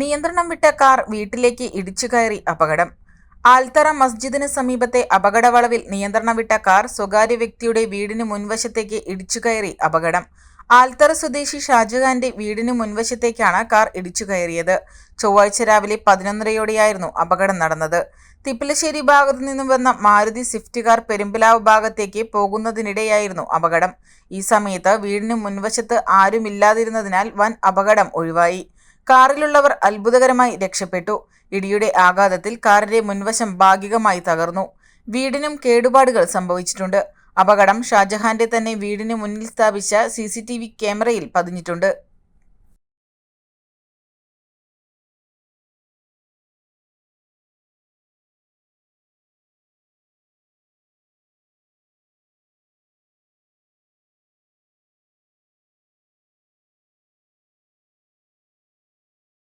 നിയന്ത്രണം വിട്ട കാർ വീട്ടിലേക്ക് ഇടിച്ചു കയറി അപകടം. ആൽത്തറ മസ്ജിദിന് സമീപത്തെ അപകടവളവിൽ നിയന്ത്രണം വിട്ട കാർ സ്വകാര്യ വ്യക്തിയുടെ വീടിന് മുൻവശത്തേക്ക് ഇടിച്ചു കയറി അപകടം. ആൽത്തറ സ്വദേശി ഷാജഹാന്റെ വീടിന് മുൻവശത്തേക്കാണ് കാർ ഇടിച്ചു കയറിയത്. ചൊവ്വാഴ്ച രാവിലെ പതിനൊന്നരയോടെയായിരുന്നു അപകടം നടന്നത്. തിപ്പലശ്ശേരി ഭാഗത്തു നിന്നും വന്ന മാരുതി സ്വിഫ്റ്റ് കാർ പെരുമ്പലാവ് ഭാഗത്തേക്ക് പോകുന്നതിനിടെയായിരുന്നു അപകടം. ഈ സമയത്ത് വീടിന് മുൻവശത്ത് ആരുമില്ലാതിരുന്നതിനാൽ വൻ അപകടം ഒഴിവായി. കാറിലുള്ളവർ അത്ഭുതകരമായി രക്ഷപ്പെട്ടു. ഇടിയുടെ ആഘാതത്തിൽ കാറിന്റെ മുൻവശം ഭാഗികമായി തകർന്നു. വീടിനും കേടുപാടുകൾ സംഭവിച്ചിട്ടുണ്ട്. അപകടം ഷാജഹാന്റെ തന്നെ വീടിന് മുന്നിൽ സ്ഥാപിച്ച സി ക്യാമറയിൽ പതിഞ്ഞിട്ടുണ്ട്.